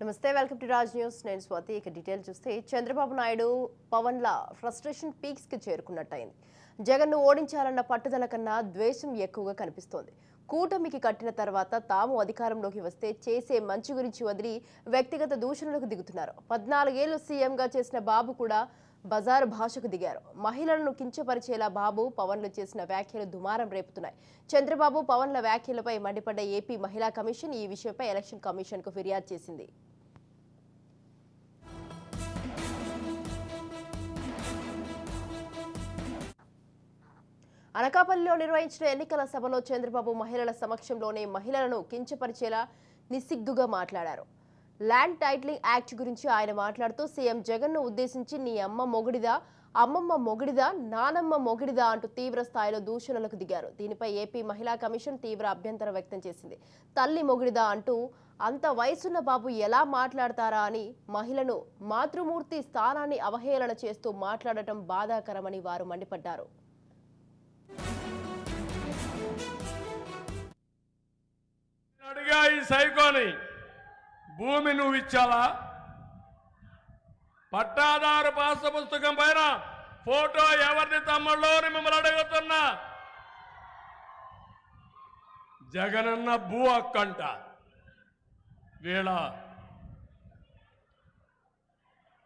నమస్తే welcome to Raj news. నేను స్వాతి. ఇక డీటెయిల్ చూస్తే చంద్రబాబు నాయుడు పవన్ల ఫ్రస్ట్రేషన్ పీక్స్కి చేరుకున్నట్టయింది. జగన్ను ఓడించాలన్న పట్టుదల కన్నా ద్వేషం ఎక్కువగా కనిపిస్తోంది. కూటమికి కట్టిన తర్వాత తాము అధికారంలోకి వస్తే చేసే మంచి గురించి వదిలి వ్యక్తిగత దూషణలకు దిగుతున్నారు. పద్నాలుగేళ్ళు సీఎంగా చేసిన బాబు కూడా బజార్ భాషకు దిగారు. మహిళలను కించపరిచేలా బాబు పవన్లు చేసిన వ్యాఖ్యలు దుమారం రేపుతున్నాయి. చంద్రబాబు పవన్ల వ్యాఖ్యలపై మండిపడ్డ ఏపీ మహిళా కమిషన్ ఈ విషయంపై ఎలక్షన్ కమిషన్కు ఫిర్యాదు చేసింది. అనకాపల్లిలో నిర్వహించిన ఎన్నికల సభలో చంద్రబాబు మహిళల సమక్షంలోనే మహిళలను కించపరిచేలా నిస్సిగ్గుగా మాట్లాడారు. ల్యాండ్ టైటిలింగ్ యాక్ట్ గురించి ఆయన మాట్లాడుతూ సీఎం జగన్ను ఉద్దేశించి నీ అమ్మ మొగుడిదా? అమ్మమ్మ మొగుడిదా? నానమ్మ మొగుడిదా? అంటూ తీవ్ర స్థాయిలో దూషణలకు దిగారు. దీనిపై ఏపీ మహిళా కమిషన్ తీవ్ర అభ్యంతరం వ్యక్తం చేసింది. తల్లి మొగుడిదా? అంటూ అంత వయసున్న బాబు ఎలా మాట్లాడతారా? అని మహిళను మాతృమూర్తి స్థానాన్ని అవహేళన చేస్తూ మాట్లాడటం బాధాకరమని వారు మండిపడ్డారు. అడిగా ఈ సైకోని భూమి నువ్వు ఇచ్చావా పట్టాదారు పాస పుస్తకం పైన ఫోటో ఎవరిది తమ్ముళ్ళు మిమ్మల్ని అడుగుతున్నా. జగనన్న భూ హక్కంట వీళ్ళ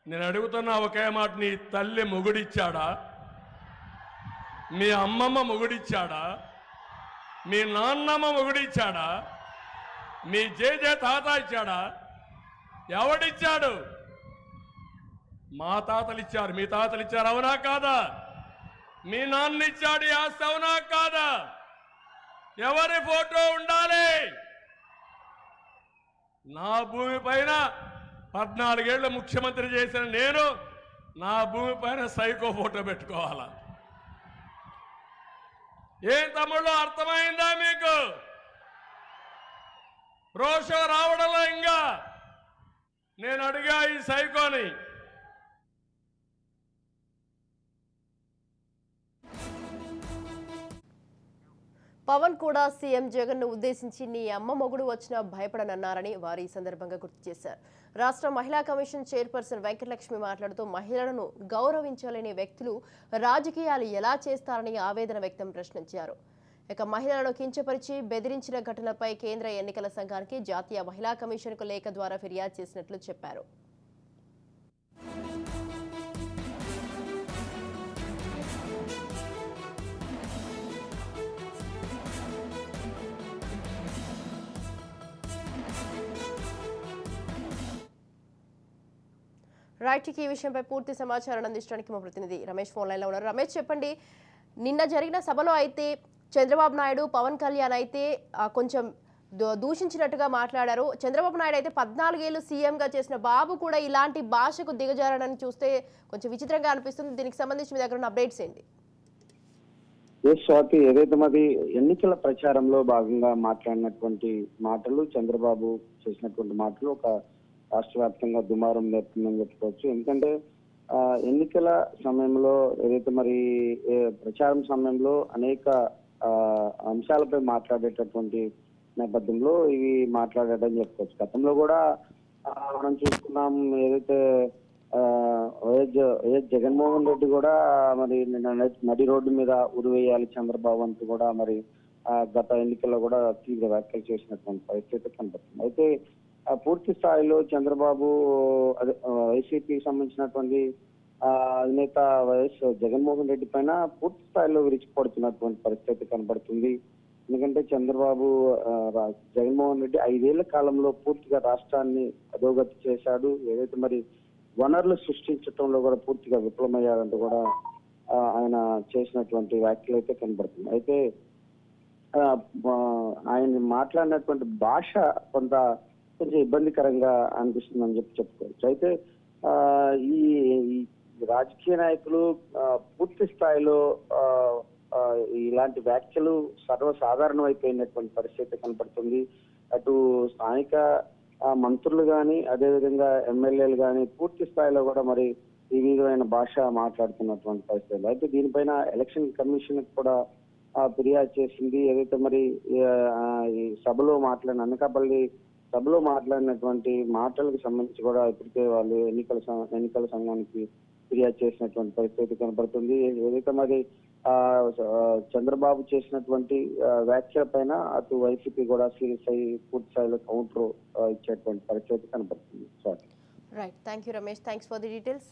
నేను అడుగుతున్నా ఒకే మాట నీ తల్లి మొగుడిచ్చాడా? మీ అమ్మమ్మ మొగుడిచ్చాడా? మీ నాన్నమ్మ మొగుడిచ్చాడా? మీ జేజే తాత ఇచ్చాడా? ఎవడిచ్చాడు? మా తాతలు ఇచ్చారు మీ తాతలు ఇచ్చారు అవునా కాదా? మీ నాన్న ఇచ్చాడు ఆస్తి అవునా కాదా? ఎవరి ఫోటో ఉండాలి? నా భూమి పైన పద్నాలుగేళ్ళు ముఖ్యమంత్రి చేసిన నేను నా భూమి పైన సైకో ఫోటో పెట్టుకోవాలా? ఏం తమ్ముళ్ళు అర్థమైందా మీకు? రోషం రావడంలో ఇంకా నేను అడిగా ఈ సైకోని. పవన్ కూడా సీఎం జగన్ను ఉద్దేశించి నీ అమ్మ మొగుడు వచ్చినా భయపడనన్నారని వారు ఈ సందర్భంగా గుర్తు చేశారు. రాష్ట్ర మహిళా కమిషన్ చైర్పర్సన్ వెంకటలక్ష్మి మాట్లాడుతూ మహిళలను గౌరవించలేని వ్యక్తులు రాజకీయాలు ఎలా చేస్తారని ఆవేదన వ్యక్తం ప్రశ్నించారు. ఇక మహిళలను కించపరిచి బెదిరించిన ఘటనలపై కేంద్ర ఎన్నికల సంఘానికి జాతీయ మహిళా కమిషన్కు లేఖ ద్వారా ఫిర్యాదు చేసినట్లు చెప్పారు. రైట్ ఈ విషయంపై పూర్తి సమాచారం అందించడానికి మా ప్రతినిధి రమేష్ ఫోన్ లైన్లో ఉన్నారు. రమేష్ చెప్పండి. నిన్న జరిగిన సభలో అయితే చంద్రబాబు నాయుడు పవన్ కళ్యాణ్ అయితే కొంచెం దూషించినట్టుగా మాట్లాడారు. చంద్రబాబు నాయుడు అయితే పద్నాలుగేళ్ళు సీఎంగా చేసిన బాబు కూడా ఇలాంటి భాషకు దిగజారడని చూస్తే కొంచెం విచిత్రంగా అనిపిస్తుంది. దీనికి సంబంధించి మీ దగ్గర ఉన్న అప్డేట్స్ ఏంటి? స్వాతి. ఏదైతే మరి ఎన్నికల ప్రచారంలో భాగంగా మాట్లాడినటువంటి మాటలు చంద్రబాబు చేసినటువంటి మాటలు ఒక రాష్ట్ర వ్యాప్తంగా దుమారం నేర్పుతుందని చెప్పుకోవచ్చు. ఎందుకంటే ఎన్నికల సమయంలో ఏదైతే మరి ప్రచారం సమయంలో అనేక అంశాలపై మాట్లాడేటటువంటి నేపథ్యంలో ఇవి మాట్లాడాడని చెప్పుకోవచ్చు. గతంలో కూడా మనం చూసుకున్నాం ఏదైతే వైఎస్ వైఎస్ జగన్మోహన్ రెడ్డి కూడా మరి నిన్న నడి- రోడ్డు మీద ఉరివేయాలి చంద్రబాబు అంటూ కూడా మరి ఆ, గత ఎన్నికల్లో కూడా తీవ్ర వ్యాఖ్యలు చేసినటువంటి పరిస్థితి కనబడుతుంది. అయితే ఆ, పూర్తి స్థాయిలో చంద్రబాబు అదే వైసీపీకి సంబంధించినటువంటి అధినేత వైఎస్ జగన్మోహన్ రెడ్డి పైన పూర్తి స్థాయిలో విరిచిపడుతున్నటువంటి పరిస్థితి కనబడుతుంది. ఎందుకంటే చంద్రబాబు రా- జగన్మోహన్ రెడ్డి ఐదేళ్ళ కాలంలో పూర్తిగా రాష్ట్రాన్ని అధోగతి చేశాడు. ఏదైతే మరి వనరులు సృష్టించడంలో కూడా పూర్తిగా విఫలమయ్యాడంటూ కూడా ఆయన చేసినటువంటి వ్యాఖ్యలు అయితే కనబడుతుంది అయితే ఆయన మాట్లాడినటువంటి భాష కొంత కొంచెం ఇబ్బందికరంగా అనిపిస్తుందని చెప్పి చెప్పుకోవచ్చు. అయితే ఈ రాజకీయ నాయకులు పూర్తి స్థాయిలో ఇలాంటి వ్యాఖ్యలు సర్వసాధారణం అయిపోయినటువంటి పరిస్థితి కనపడుతుంది. అటు స్థానిక మంత్రులు కానీ అదేవిధంగా ఎమ్మెల్యేలు కానీ పూర్తి స్థాయిలో కూడా మరి ఈ విధమైన భాష మాట్లాడుతున్నటువంటి పరిస్థితులు. అయితే దీనిపైన ఎలక్షన్ కమిషన్ కూడా ఫిర్యాదు చేసింది. ఏదైతే మరి ఈ సభలో మాట్లాడిన అనకాపల్లి సభలో మాట్లాడినటువంటి మాటలకు సంబంధించి కూడా ఇప్పటికే వాళ్ళు ఎన్నికల ఎన్నికల సంఘానికి ఫిర్యాదు చేసినటువంటి పరిస్థితి కనపడుతుంది. ఏదైతే మరి ఆ చంద్రబాబు చేసినటువంటి వ్యాఖ్యల పైన అటు వైసీపీ కూడా సీరియస్ అయ్యి పూర్తి స్థాయిలో కౌంటర్ ఇచ్చేటువంటి పరిస్థితి కనపడుతుంది. Sir. Right thank you Ramesh thanks for the details